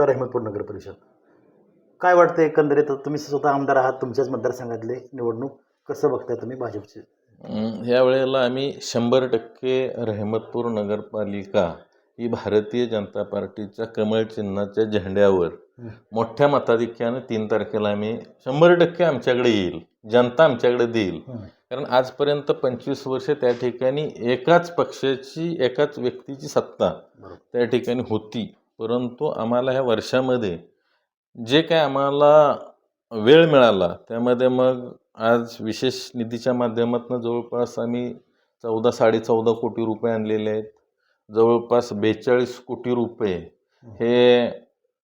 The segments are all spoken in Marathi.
मतदार अहमदपूर नगर परिषद. काय वाटतं एकंदरीत? तुम्ही स्वतः आमदार आहात तुमच्याच मतदारसंघातले निवडणूक कसं बघताय तुम्ही भाजपची? ह्या वेळेला आम्ही शंभर टक्के रहमतपूर नगरपालिका ही भारतीय जनता पार्टीच्या कमळ चिन्हाच्या झेंड्यावर. मोठ्या मताधिक्यानं तीन तारखेला आम्ही शंभर टक्के आमच्याकडे येईल जनता आमच्याकडे देईल. कारण आजपर्यंत पंचवीस वर्ष त्या ठिकाणी एकाच पक्षाची एकाच व्यक्तीची सत्ता. त्या ठिकाणी होती. परंतु आम्हाला ह्या वर्षामध्ये जे काय आम्हाला वेळ मिळाला त्यामध्ये मग आज विशेष निधीच्या माध्यमातून जवळपास आम्ही चौदा साडेचौदा कोटी रुपये आणलेले आहेत. जवळपास बेचाळीस कोटी रुपये हे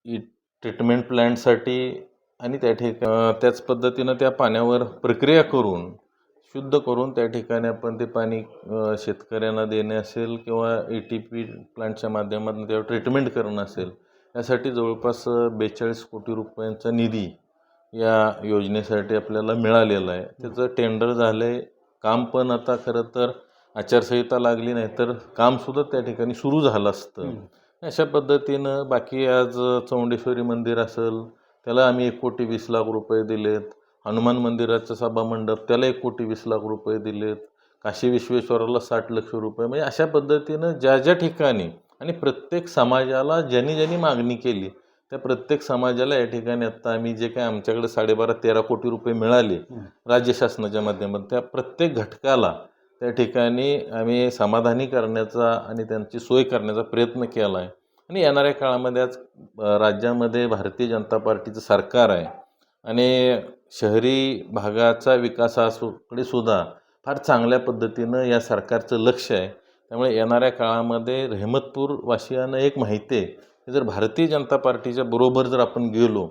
इ- ट्रीटमेंट प्लॅन्टसाठी आणि त्या ठिका त्याच पद्धतीनं त्या पाण्यावर प्रक्रिया करून शुद्ध करून त्या ठिकाणी आपण ते पाणी शेतकऱ्यांना देणे असेल किंवा ए टी पी प्लांटच्या माध्यमातून त्यावर ट्रीटमेंट करणं असेल यासाठी जवळपास बेचाळीस कोटी रुपयांचा निधी या योजनेसाठी आपल्याला मिळालेला आहे. त्याचं टेंडर झालं आहे काम पण आता खरं तर आचारसंहिता लागली नाही तर कामसुद्धा त्या ठिकाणी सुरू झालं असतं. अशा पद्धतीनं बाकी आज चौंडेश्वरी मंदिर असेल त्याला आम्ही एक कोटी वीस लाख रुपये दिलेत. हनुमान मंदिराचं सभामंडप त्याला एक कोटी वीस लाख रुपये दिलेत. काशी विश्वेश्वराला साठ लक्ष रुपये. म्हणजे अशा पद्धतीनं ज्या ज्या ठिकाणी आणि प्रत्येक समाजाला ज्यांनी ज्यांनी मागणी केली त्या प्रत्येक समाजाला या ठिकाणी आत्ता आम्ही जे काय आमच्याकडे साडेबारा तेरा कोटी रुपये मिळाले राज्य शासनाच्या माध्यमातून त्या प्रत्येक घटकाला त्या ठिकाणी आम्ही समाधानी करण्याचा आणि त्यांची सोय करण्याचा प्रयत्न केला आहे आणि येणाऱ्या काळामध्ये आज राज्यामध्ये भारतीय जनता पार्टीचं सरकार आहे आणि शहरी भागाचा विकासाकडे सुद्धा फार चांगल्या पद्धतीनं या सरकारचं लक्ष आहे. त्यामुळे येणाऱ्या काळामध्ये रहमतपूर वासियांना एक माहिती आहे की जर भारतीय जनता पार्टीच्या बरोबर जर आपण गेलो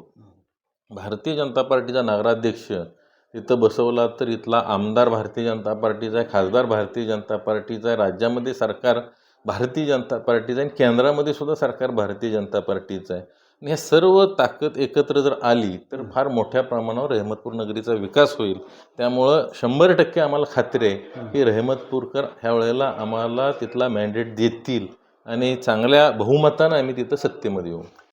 भारतीय जनता पार्टीचा नगराध्यक्ष इथं बसवला तर इथला आमदार भारतीय जनता पार्टीचा आहे खासदार भारतीय जनता पार्टीचा आहे राज्यामध्ये सरकार भारतीय जनता पार्टीचं आहे आणि केंद्रामध्ये सुद्धा सरकार भारतीय जनता पार्टीचं आहे. आणि ह्या सर्व ताकद एकत्र जर आली तर फार मोठ्या प्रमाणावर रहमतपूर नगरीचा विकास होईल. त्यामुळं शंभर टक्के आम्हाला खात्री आहे की रहमतपूरकर ह्या वेळेला आम्हाला तिथला मॅन्डेट देतील आणि चांगल्या बहुमतानं आम्ही तिथं सत्तेमध्ये येऊ.